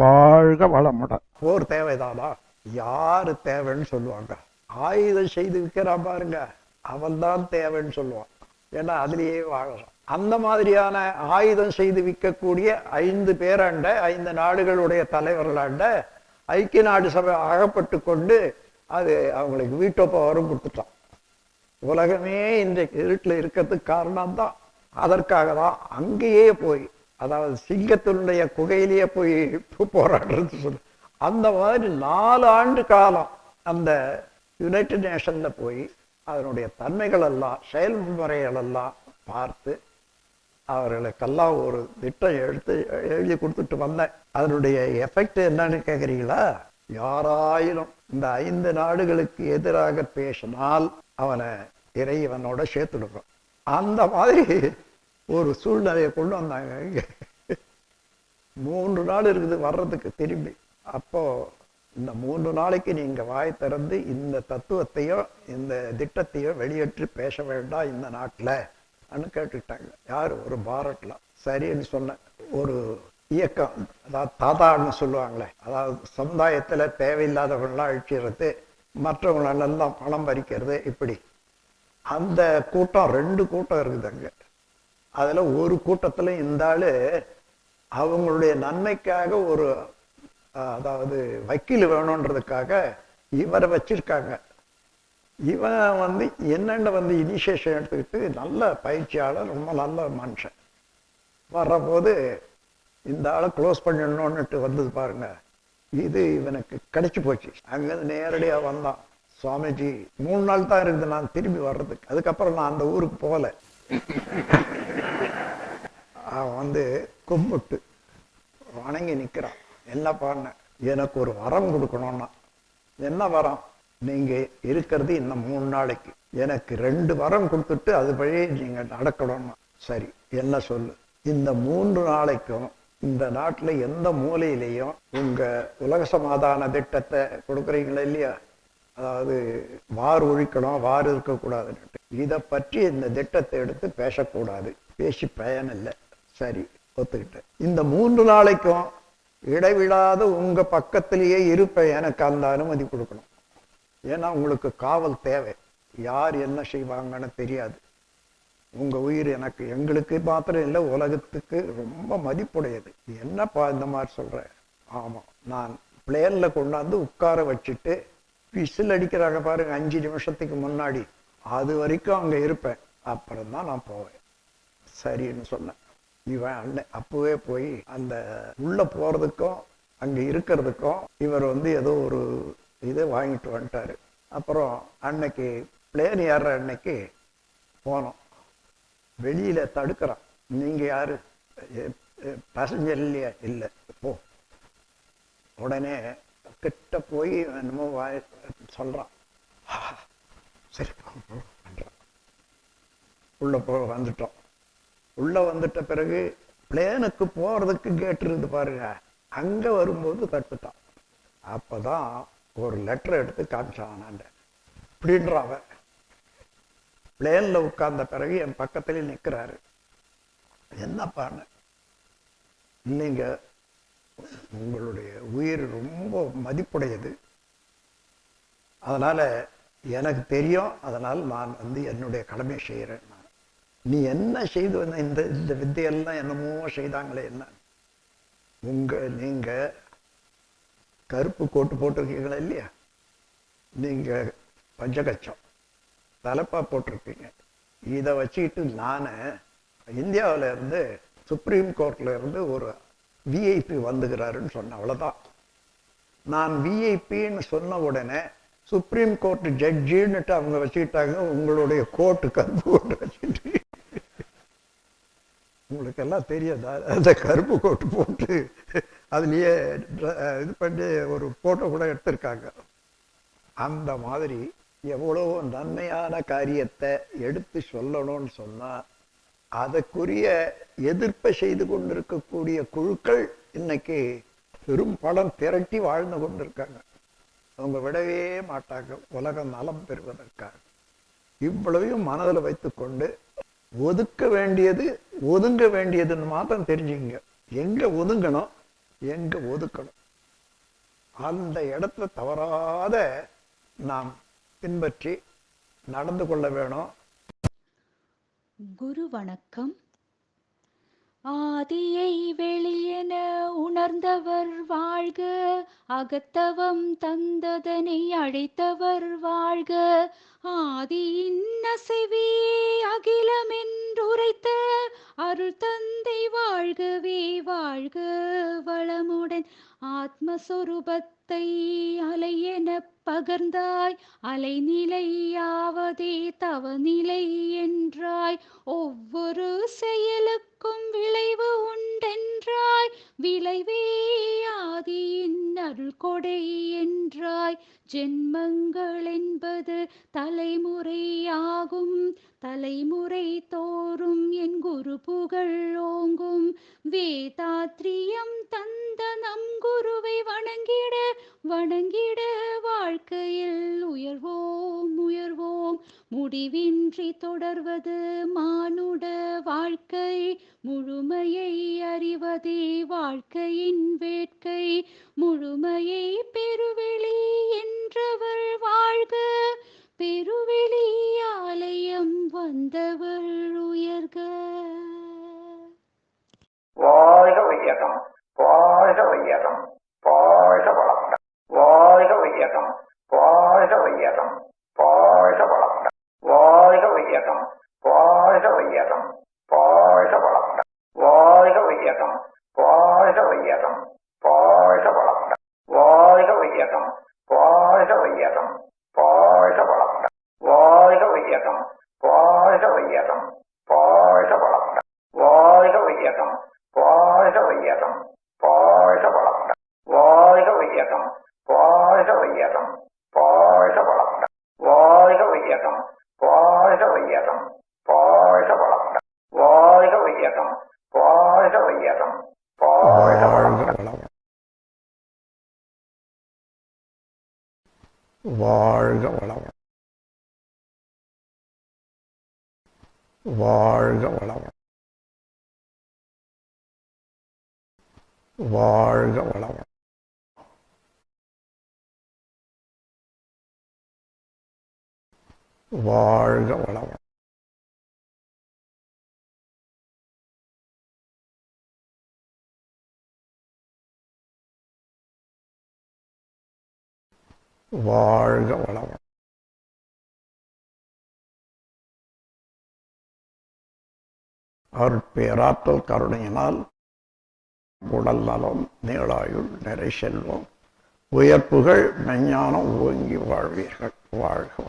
வாழ்க வளமுடன் போர் தேவைதானா? யாரு தேவைன்னு சொல்லுவாங்க. ஆயுதம் செய்து விற்கிறான் பாருங்க. அவன் தான் தேவைன்னு சொல்லுவான். ஏன்னா அதுலயே வாழறான் அந்த மாதிரியான ஆயுதம் செய்து விற்கக்கூடிய ஐந்து பேராண்ட ஐந்து நாடுகளுடைய தலைவர்களாண்ட ஐக்கிய நாடு சபை அகப்பட்டு கொண்டு அது அவங்களுக்கு வீட்டோ பவரும் கொடுத்துட்டான். உலகமே இன்றைக்கு இருட்டில் இருக்கிறதுக்கு காரணம் தான் அதற்காக தான் அங்கேயே போய் அதாவது சிங்கத்தினுடைய குகையிலேயே போய் போராடுறது சொல்லு. அந்த மாதிரி நாலு ஆண்டு காலம் அந்த யுனைடெட் நேஷன்ல போய் அதனுடைய தன்மைகள் எல்லாம் செயல்முறைகள் எல்லாம் பார்த்து அவர்களுக்கெல்லாம் ஒரு திட்டம் எடுத்து எழுதி கொடுத்துட்டு வந்தேன். அதனுடைய எஃபெக்ட் என்னன்னு கேட்குறீங்களா யாராயினும் இந்த ஐந்து நாடுகளுக்கு எதிராக பேசினால் அவனை இறைவனோட சேர்த்துடுறோம் அந்த மாதிரி ஒரு சூழ்நிலையை கொண்டு வந்தாங்க. இங்கே மூன்று நாள் இருக்குது வர்றதுக்கு திரும்பி. அப்போ இந்த மூன்று நாளைக்கு நீங்கள் வாய் திறந்து இந்த தத்துவத்தையோ இந்த திட்டத்தையோ வெளியேற்றி பேச வேண்டாம் இந்த நாட்டில் அனு கேட்டுக்கிட்டாங்க. யார்? ஒரு பாரட்ல சரின்னு சொன்னேன் ஒரு இயக்கம் அதாவது தாதான்னு சொல்லுவாங்களே அதாவது சமுதாயத்தில் தேவையில்லாதவங்களாம் அழிச்சிடுறது மற்றவங்களெல்லாம் பணம் பறிக்கிறது இப்படி. அந்த கூட்டம் ரெண்டு கூட்டம் இருக்குது அங்கே. அதில் ஒரு கூட்டத்தில் இந்த ஆள் அவங்களுடைய நன்மைக்காக ஒரு அதாவது வக்கீல் வேணுன்றதுக்காக இவரை வச்சிருக்காங்க. இவன் வந்து என்னென்ன வந்து இனிஷியேஷன் எடுத்துக்கிட்டு நல்ல பயிற்சியாளர் ரொம்ப நல்ல மனுஷன். வர்றபோது இந்த ஆளை க்ளோஸ் பண்ணிடணும்னுட்டு வந்தது பாருங்க. இது இவனுக்கு கிடைச்சி போச்சு. அங்கேருந்து நேரடியாக வந்தான். சுவாமிஜி மூணு நாள் தான் இருக்குது நான் திரும்பி வர்றதுக்கு. அதுக்கப்புறம் நான் அந்த ஊருக்கு போகல. அவன் வந்து கும்பிட்டு வணங்கி நிக்கிறான் என்ன பண்ண எனக்கு ஒரு வரம் கொடுக்கணும்னா. என்ன வரம்? நீங்க இருக்கிறது இன்னும் மூணு நாளைக்கு. எனக்கு ரெண்டு வரம் கொடுத்துட்டு அது வழியே நீங்க நடக்கணும்னா. சரி என்ன சொல்லு. இந்த மூன்று நாளைக்கும் இந்த நாட்டில் எந்த மூலையிலையும் உங்க உலக சமாதான திட்டத்தை கொடுக்குறீங்களா இல்லையா? அதாவது வார் ஒழிக்கணும் வார் இருக்கக்கூடாதுன்னு இதை பற்றி இந்த திட்டத்தை எடுத்து பேசக்கூடாது. பேசி பயன் இல்லை சரி ஒத்துக்கிட்டேன். இந்த மூன்று நாளைக்கும் இடைவிடாத உங்க பக்கத்திலேயே இருப்பேன். எனக்கு அந்த அனுமதி கொடுக்கணும். ஏன்னா உங்களுக்கு காவல் தேவை. யார் என்ன செய்வாங்கன்னு தெரியாது. உங்க உயிர் எனக்கு எங்களுக்கு மாத்திரம் இல்லை உலகத்துக்கு ரொம்ப மதிப்புடையது. என்னப்பா இந்த மாதிரி சொல்றேன் ஆமா நான் பிளேன்ல கொண்டாந்து உட்கார வச்சுட்டு விசில் அடிக்கிறாங்க பாருங்க அஞ்சு நிமிஷத்துக்கு முன்னாடி. அது வரைக்கும் அங்க இருப்பேன். அப்புறம் தான் நான் போவேன். சரின்னு சொன்னேன். இவன் அண்ணன் அப்பவே போய் அந்த உள்ள போறதுக்கும் அங்க இருக்கிறதுக்கும் இவர் வந்து ஏதோ ஒரு இது வாங்கிட்டு வந்துட்டாரு. அப்புறம் அன்னைக்கு பிளேன் ஏறுற அன்னைக்கு போனோம். வெளியில தடுக்கிறான். நீங்க யாரு? பேசஞ்சர் இல்லையா? இல்ல போ. உடனே கிட்ட போய் என்னமோ வாய் சொல்றான். சரி. உள்ளே போ," உள்ள போ வந்துட்டோம். உள்ள வந்துட்ட பிறகு பிளேனுக்கு போறதுக்கு கேட் இருந்து பாருங்க. அங்க வரும்போது தட்டுட்டான். அப்பதான் ஒரு லெட்டர் எடுத்து காமிச்சான் அப்படின்ற அவன். பிளேனில் உட்கார்ந்த பிறகு என் பக்கத்துலேயே நிற்கிறாரு என்னப்பான்னு இல்லைங்க. உங்களுடைய உயிர் ரொம்ப மதிப்புடையது. அதனால எனக்கு தெரியும் அதனால் நான் வந்து என்னுடைய கடமை செய்கிறேன். நான். நீ என்ன செய்து வந்த இந்த இந்த வித்தையெல்லாம் என்னமோ செய்தாங்களே என்ன? உங்கள் நீங்கள் கருப்பு கோட்டு போட்டிருக்கீங்களா இல்லையா? நீங்கள் பஞ்சகச்சம் தலைப்பா போட்டிருக்கீங்க இதை வச்சுக்கிட்டு நான் இந்தியாவிலேருந்து சுப்ரீம் கோர்ட்ல இருந்து ஒரு விஐபி வந்துகிறாருன்னு சொன்னேன் அவ்வளோதான் நான் விஐபின்னு சொன்ன உடனே சுப்ரீம் கோர்ட் ஜட்ஜின்னுட்டு அவங்க வச்சுக்கிட்டாங்க. உங்களுடைய கோர்ட்டு கருப்பு கோட்டு வச்சுட்டு. உங்களுக்கு எல்லாம் தெரியாதா? அந்த கருப்பு கோட்டு போட்டு அதுலயே இது பண்ணி ஒரு போட்டோ கூட எடுத்திருக்காங்க. அந்த மாதிரி எவ்வளவோ நன்மையான காரியத்தை எடுத்து சொல்லணும்னு சொன்னா அதற்குரிய எதிர்ப்பை செய்து கொண்டிருக்கக்கூடிய குழுக்கள் இன்னைக்கு பெரும் பலம் திரட்டி வாழ்ந்து கொண்டிருக்காங்க. அவங்க விடவே மாட்டாங்க. உலகம் நலம் பெறுவதற்காக. இவ்வளவையும் மனதில் வைத்துக்கொண்டு ஒதுக்க வேண்டியது ஒதுங்க வேண்டியதுன்னு மாத்திரம் தெரிஞ்சுங்க எங்க ஒதுங்கணும்? எங்க ஒதுக்கணும்? அந்த இடத்துல தவறாத நாம் பின்பற்றி நடந்து கொள்ள வேணும். குரு வணக்கம். ஆதியை வெளியென உணர்ந்தவர் வாழ்க அகத்தவம் தந்ததனை அழைத்தவர் வாழ்க. ஆதியின் அசைவே அகிலமென்றுரைத்த அருள் தந்தை வாழ்கவே வாழ்க வளமுடன். ஆத்மஸ்வரூபத்தை அலையென பகர்ந்தாய் அலைநிலையாவதே தவநிலை என்றாய். ஒவ்வொரு செயலுக்கும் விளைவு உண்டென்றாய் விளைவே ஆதியின் அருள் கொடை என்றாய். ஜென்மங்கள் என்பது தலைமுறையாகும் தலைமுறை தோறும் என் குரு புகழ் ஓங்கும். வேதாத்ரியம் தந்த நம்கு குருவை வணங்கிட வணங்கிட வாழ்க்கையில் உயர்வோம் உயர்வோம். முடிவின்றி தொடர்வது மானுட வாழ்க்கை முழுமையை அறிவதே வாழ்க்கையின் வேட்கை. முழுமையை பெருவெளி என்றவர் வாழ் inmediato. வாழ்க வளவளம் வாழ்க வளவளம் வாழ்க வளவளம் வாழ்க வளவளம் அருட்பேராற்றல் கருணையினால் உடல் நலம் நீளாயுள் நிறை செல்வம் உயர்ப்புகள் மெஞ்ஞானம் ஓங்கி வாழ்வீர்கள் வாழ்க